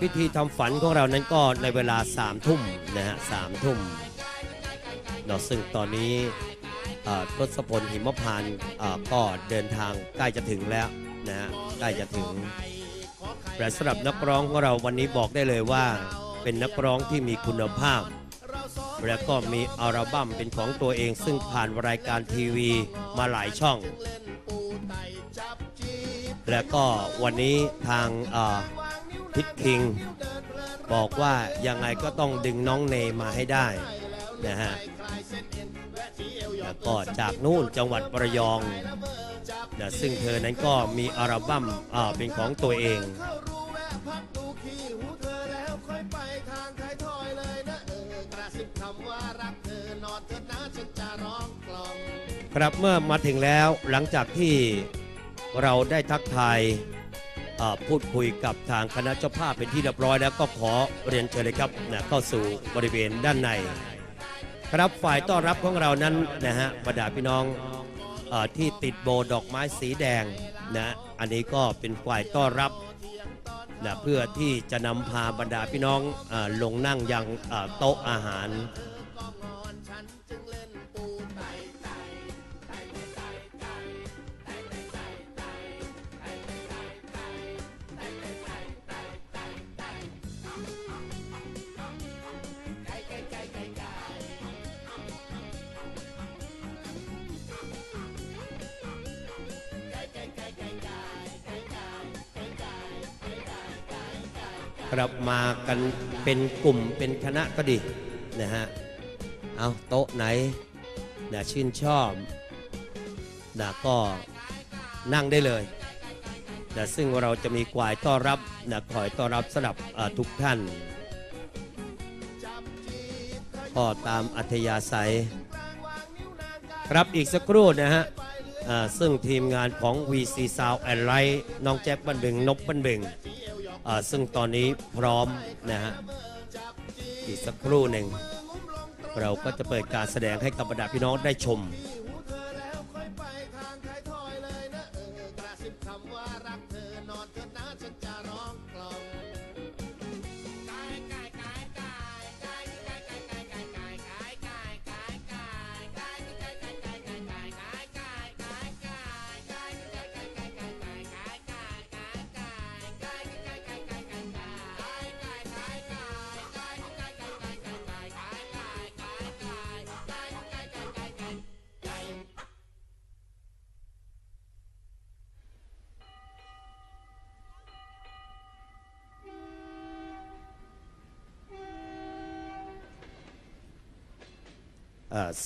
พิธีทำฝันของเรานั้นก็ในเวลา3ามทุ่มนะฮะสามทุ่มเนาะซึ่งตอนนี้ทศพลหิมพานก็เดินทางใกล้จะถึงแล้วนะฮะใกล้จะถึงแต่สำหรับนักร้องของเราวันนี้บอกได้เลยว่า เป็นนักร้องที่มีคุณภาพ และก็มีอัลบั้มเป็นของตัวเอง ซึ่งผ่านรายการทีวีมาหลายช่อง และก็วันนี้ทางอ่อ พิทคิง บอกว่ายังไงก็ต้องดึงน้องเนมาให้ได้นะฮะแล้วก็จากนู่นจังหวัดประยองนะซึ่งเธอนั้นก็มีอัลบั้มอ่าเป็นของตัวเองครับเมื่อมาถึงแล้วหลังจากที่เราได้ทักทาย พูดคุยกับทางคณะเจ้าภาพเป็นที่เรียบร้อยแล้วก็ขอเรียนเชิญเลยครับนะเข้าสู่บริเวณด้านใน ครับฝ่ายต้อนรับของเรานั้นนะฮะบรรดาพี่น้องอที่ติดโบดอกไม้สีแดงนะอันนี้ก็เป็นฝ่ายต้อนรับนะเพื่อที่จะนำพาบรรดาพี่น้องอลงนั่งยังโต๊ะอาหาร ครับมากันเป็นกลุ่มเป็นคณะก็ดีนะฮะเอาโต๊ะไหนนะชื่นชอบนะก็นั่งได้เลยนะซึ่งเราจะมีกวายต้อนรับนะคอยต้อนรับสำหรับทุกท่านก็ตามอัธยาศัย ครับอีกสักครู่นะฮะซึ่งทีมงานของ VC Sound and Light น้องแจ็คบันเบงนบบันเบงอ่า ซึ่งตอนนี้พร้อมนะฮะอีกสักครู่หนึ่งเราก็จะเปิดการแสดงให้กับบรรดาพี่น้องได้ชม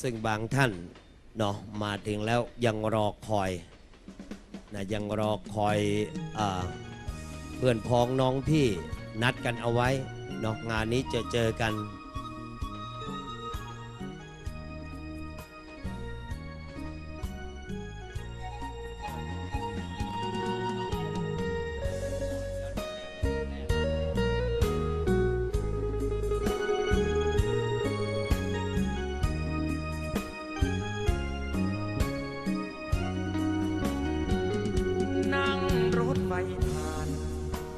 ซึ่งบางท่านเนาะมาถึงแล้วยังรอคอยนะยังรอคอยอเพื่อนพ้องน้องพี่นัดกันเอาไว้เนาะงานนี้จะเจอกัน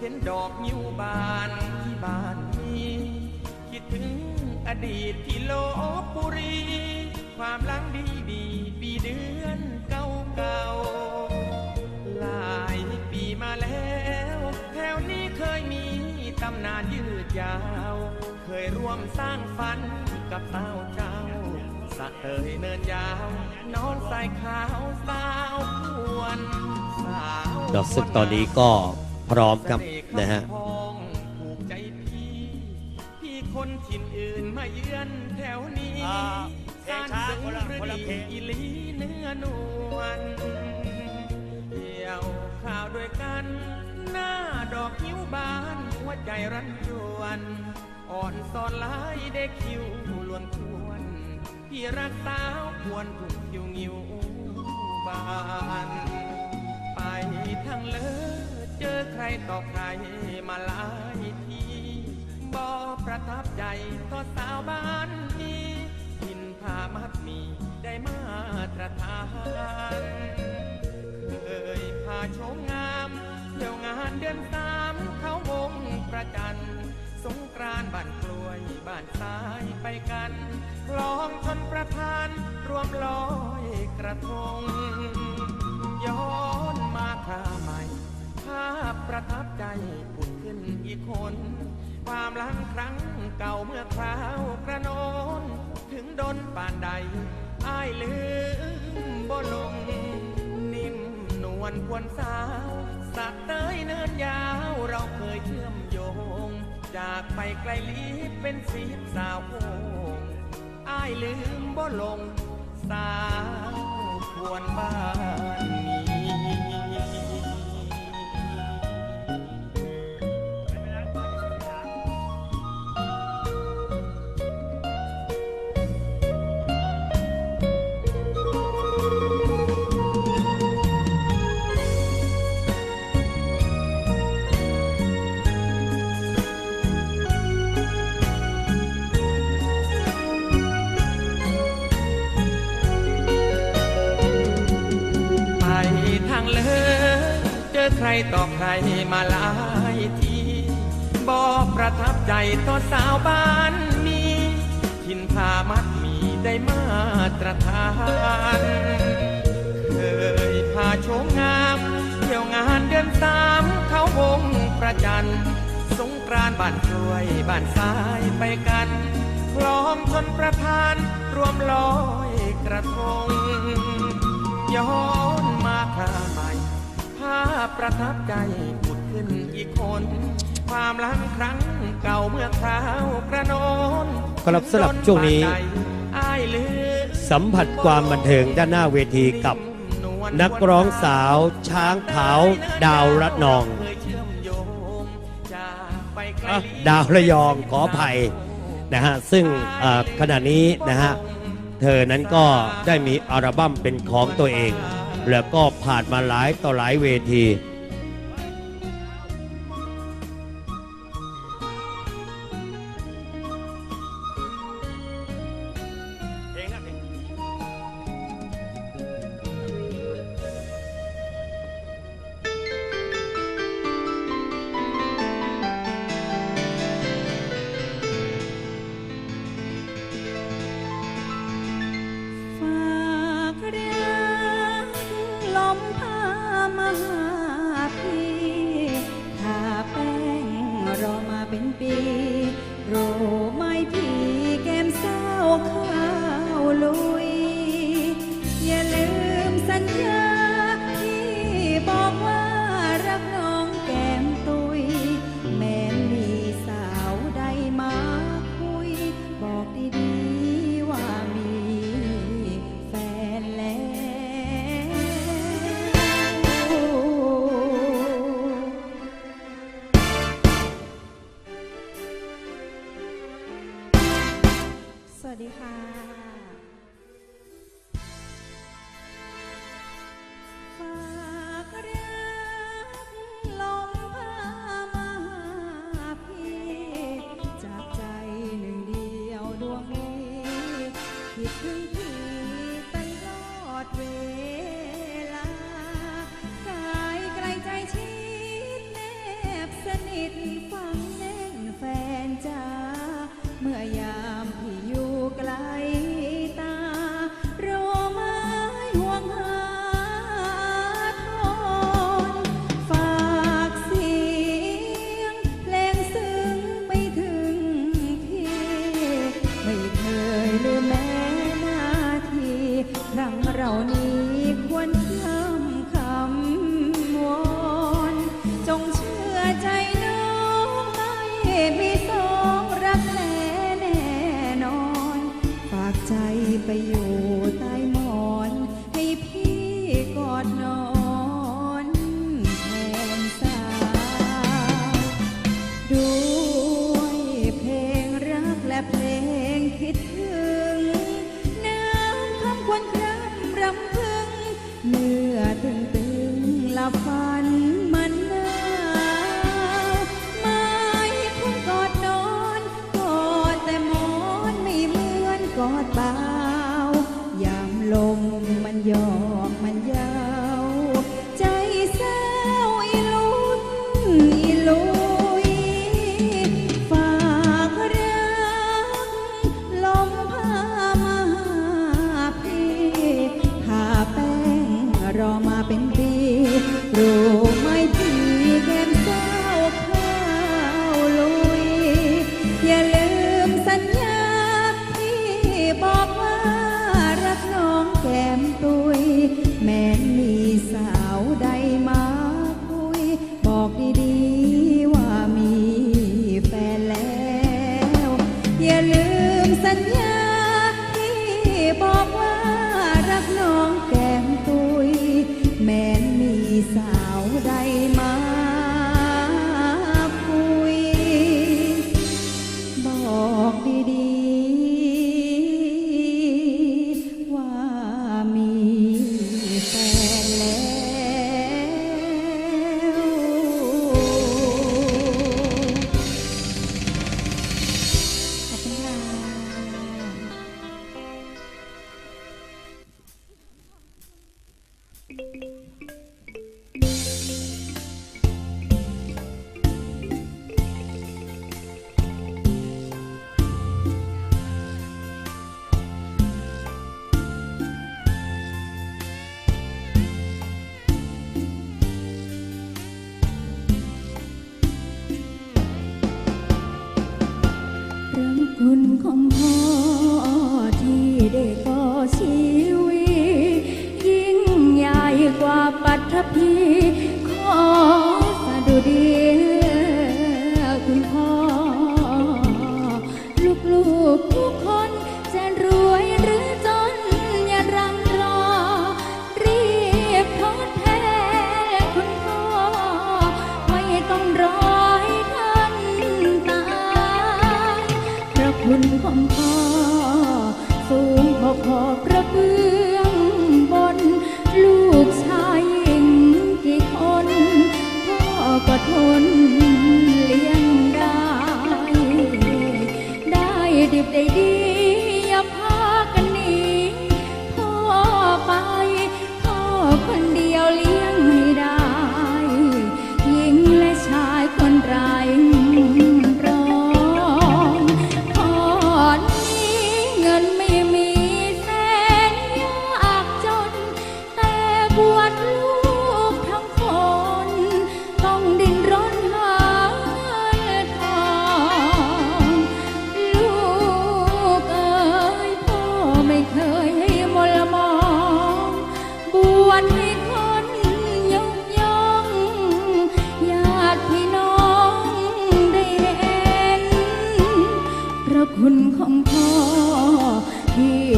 เห็นดอกนิ้วบานที่บ้านมีคิดถึงอดีตที่โลบบุรี ความหลังดีดีๆปีเดือนเก่าเก่าๆหลายปีมาแล้วแถวนี้เคยมีตำนานยืดยาว เคยร่วมสร้างฝันกับเต้าเจ้าสะเตยเนินยาว นอนใส่ขาวสาวพวนสาวดอกซึ่งตอนนี้ก็ พร้อมครับนะฮะถูกใจพี่ พี่คนถิ่นอื่นมาเยือนแถวนี้สร้างสุนทรีอิลีเนื้อนวลเดี่ยวข่าวด้วยกัน หน้าดอกคิ้วบานหัวใจรันจวน อ่อนสอนลายได้คิ้วลวนทวนพี่รักสาวควรถูกคิ้วงิ้วบาน ไปทางเลอ เจอใครต่อใครมาหลายทีบ่ประทับใจต่อสาวบ้านนี้กินผ้ามัดมีได้มาตรฐาน เคยพาชมงามเที่ยวงานเดือนสามเขาวงประจัน สงกรานบ้านกล้วยบ้านซ้ายไปกันลองชนประทานรวมลอยกระทง ย้อนมาคราใหม่าพประทับใจผุดขึ้นอีกคน ความลังครั้งเก่าเมื่อคราวกระโนน ถึงดนป่านใดอ้ายลืมบ่ลง นิ่มนวลควรสาว สักเต้ยเนินยาวเราเคยเชื่อมโยง จากไปไกลลิบเป็นสีสาวโพงอ้ายลืมบ่ลง สาวควรบ้านนี้ ต่อใครมาหลายทีบอกประทับใจต่อสาวบ้านนี้ทินพามัดมีได้มาตรฐาน เคยพาโชมงามเที่ยวงานเดือนสามเขาวงประจันสงกรานบ้านกล้วยบ้านซ้ายไปกันพร้อมชนประทานรวมลอยกระทงย้อนมาคราใหม่ภา พประทับใจผุดขึ้นอีกคน ความลังครั้งเก่าเมื่อคราวกระโนนครับสำหรับช่วงนี้ สัมผัสความบันเทิงด้านหน้าเวทีกับ นักร้องสาวช้างขาวดาวระนอง ดาวระยองขอภัยนะฮะ ซึ่งขณะนี้นะฮะ เธอนั้นก็ได้มีอัลบั้มเป็นของตัวเอง แล้วก็ผ่านมาหลายต่อหลายเวที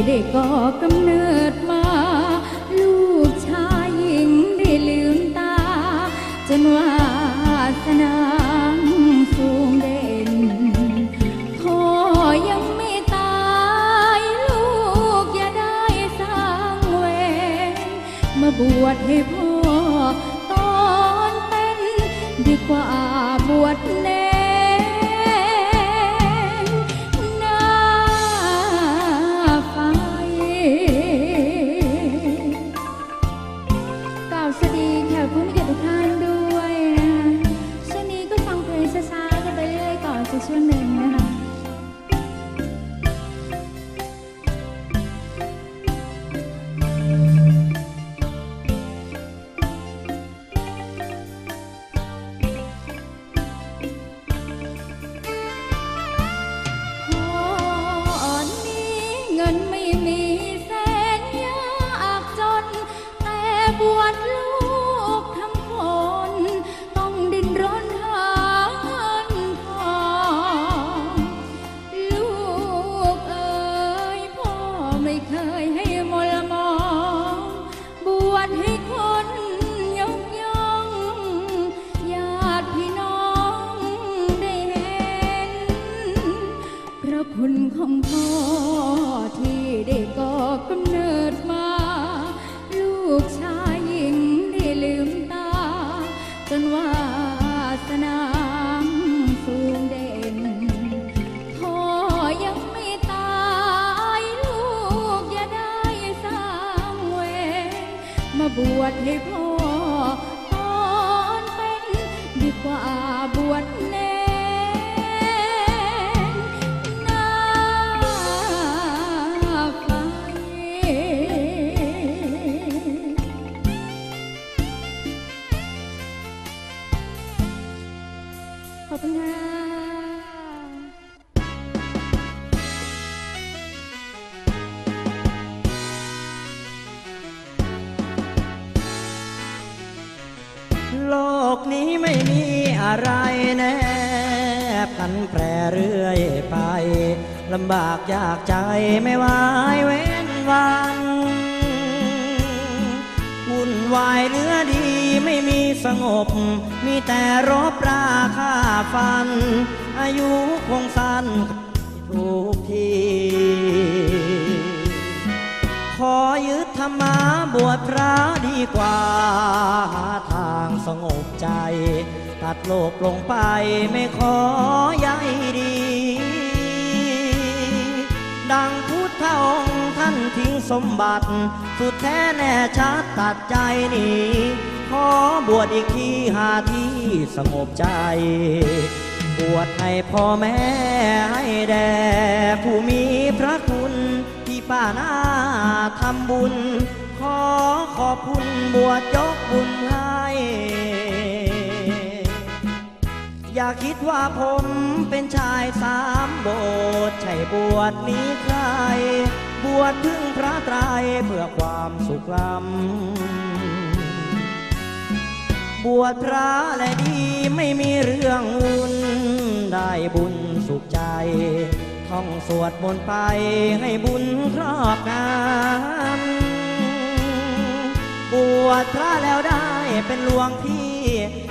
ได้ก่อกำเนิดมา ลูกชายหญิงได้ลืมตา จนว่าสนาสูงเด่นพ่อยังไม่ตายลูกอย่าได้สร้างเวรมาบวชให้พ่อตอนเป็นดีกว่าบวช กนี้ไม่มีอะไรแน่พันแปรเรื่อยไปลำบากยากใจไม่วายเว้นวันวุ่นวายเนื้อดีไม่มีสงบ มีแต่รบราค่าฟัน อายุคงสั้นทุกที ขอยึดธรรมะบวชพระดีกว่าหาทางสงบใจ ตัดโลกลงไปไม่ขอใยดี ดังพุทธองค์ท่านทิ้งสมบัติ สุดแท้แน่ชัดตัดใจหนีขอบวชอีกทีหาที่สงบใจ บวชให้พ่อแม่ให้แด่ผู้มีพระคุณ ป้านาทำบุญ ขอขอบคุณบวชยกบุญให้ อย่าคิดว่าผมเป็นชายสามโบสถ์ใช่บวชนี้ใคร บวชถึงพระไตรยเพื่อความสุขล้ำบวชพระและดีไม่มีเรื่องวุ่นได้บุญสุขใจ ท่องสวดมนต์ไปให้บุญครอบงำบวชพระแล้วได้เป็นหลวงพี่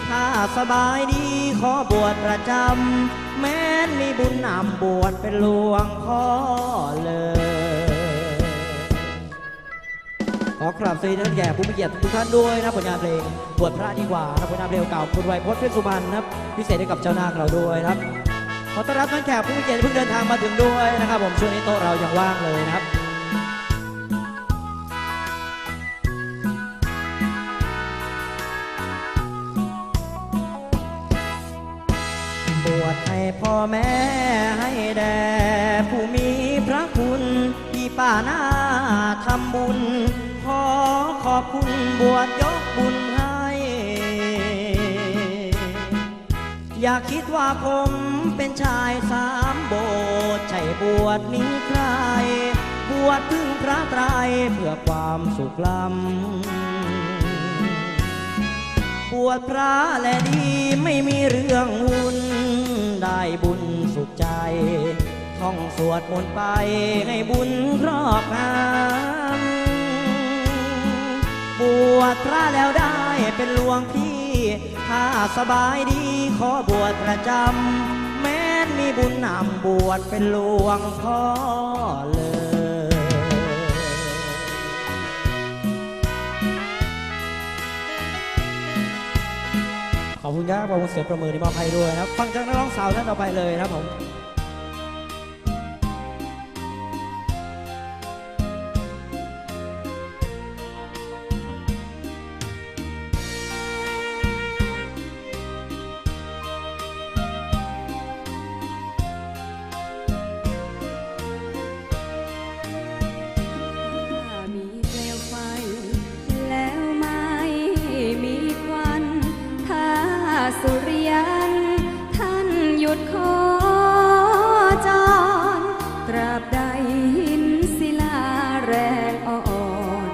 ถ้าสบายดีขอบวชประจำ แม้นมีบุญนำบวชเป็นหลวงพ่อเลย ขอกราบสวัสดีท่านแก่ผู้มีเกียรติทุกท่านด้วยนะผลงานเพลงบวชพระดีกว่านะผลงานเพลงเก่าคุณไวยพจน์เพชรสุพรรณนะครับพิเศษให้กับเจ้านาคเราด้วยนะครับ ขอต้อนรับท่านแขกผู้มีเกียรติเพิ่งเดินทางมาถึงด้วยนะครับ ผมช่วงนี้โต๊ะเรายังว่างเลยนะครับบวชให้พ่อแม่ให้แด่ผู้มีพระคุณที่ป้านาทำบุญ ขอขอบคุณบวชยกบุญให้ อย่าคิดว่าผม เป็นชายสามโบสถ์ใช่บวชนี้ใคร บวชพึ่งพระไตรเพื่อความสุขล้ำบวชพระและดีไม่มีเรื่องวุ่นได้บุญสุขใจ ท่องสวดมนต์ไปให้บุญครอบงำบวชพระแล้วได้เป็นหลวงพี่ถ้าสบายดีขอบวชประจำ บุญนำบวชเป็นหลวงพ่อเลยขอบคุณครับขอบคุณเสียงประมือที่มอบให้ด้วยนะครับฟังจากนักร้องสาวท่านต่อไปเลยนะครับผม สุริยัน ท่านหยุดโคจรตราบใดหินศิลาแรงอ่อน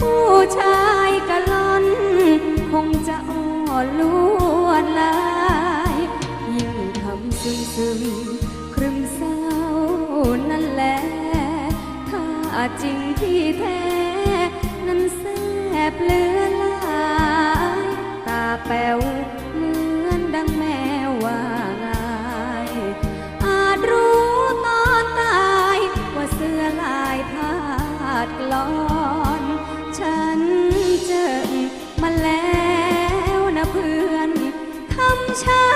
ผู้ชายกะล่อน คงจะอ่อนลวดลายยิ่งทำซึมซึมครึมเศร้านั่นแหละถ้าจริงที่แท้ นั้นแสบเลือหลาย ตาแป๋ว ท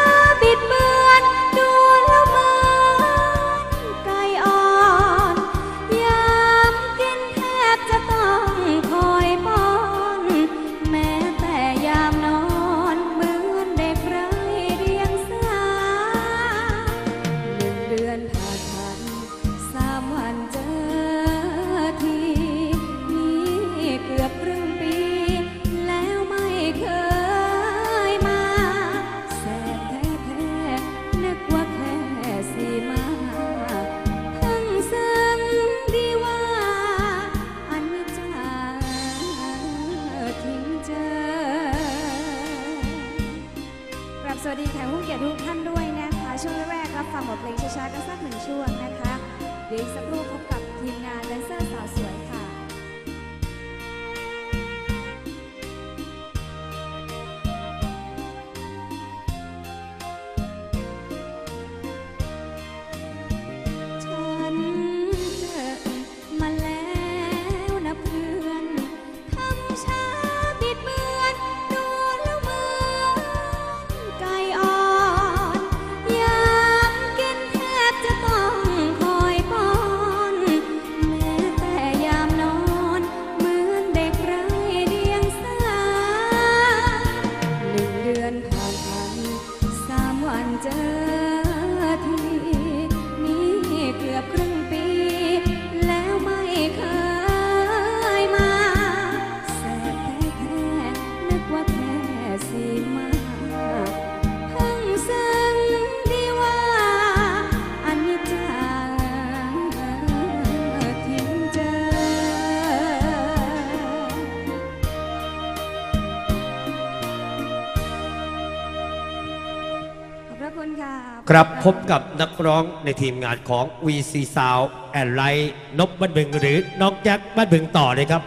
ค่ะครับพบกับนักร้องในทีมงานของ VC Sound แอนไลท์นบบัาบึงหรือน้องแจ็คบัาบึงต่อเลยครับ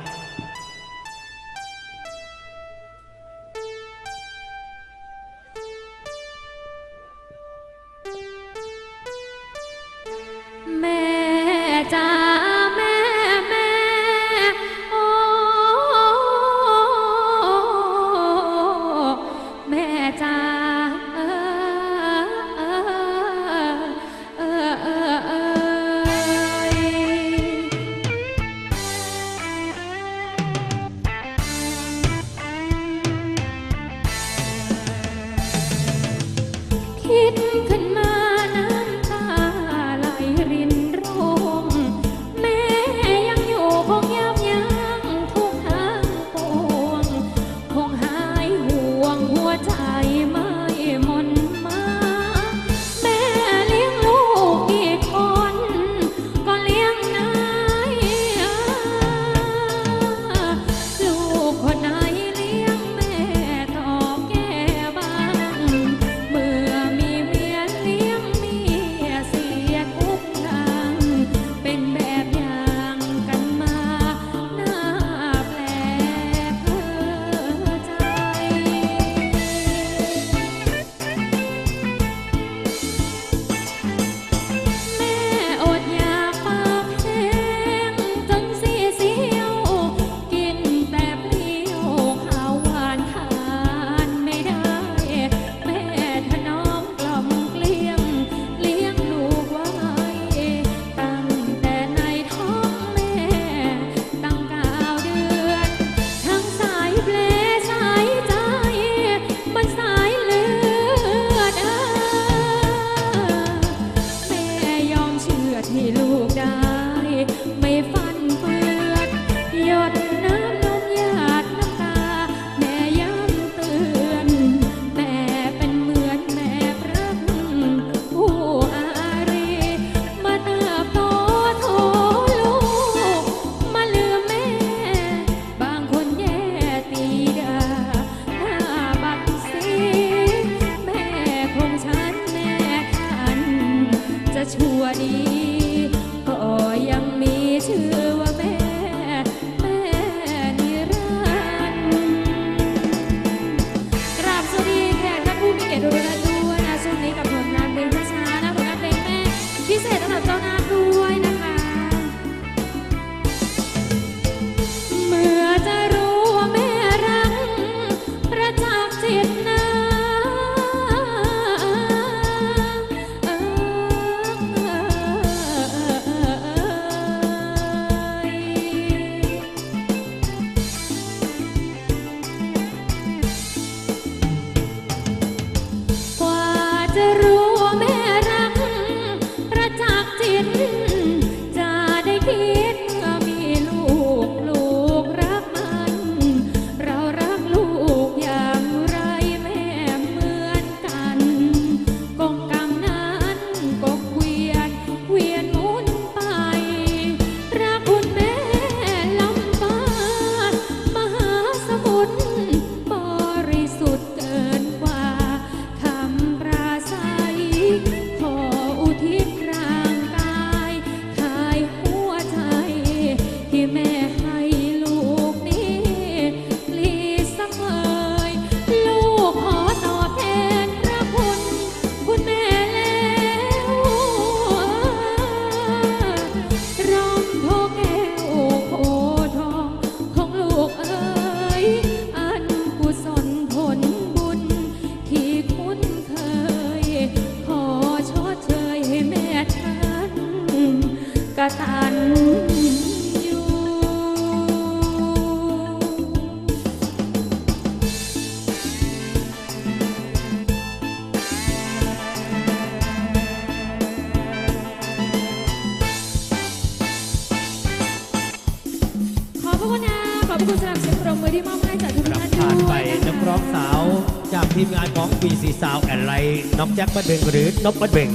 น้องแจ็คบัดเบงหรือนบบัดเบง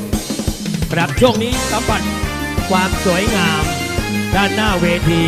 ครับช่วงนี้สัมผัสความสวยงาม ด้านหน้าเวที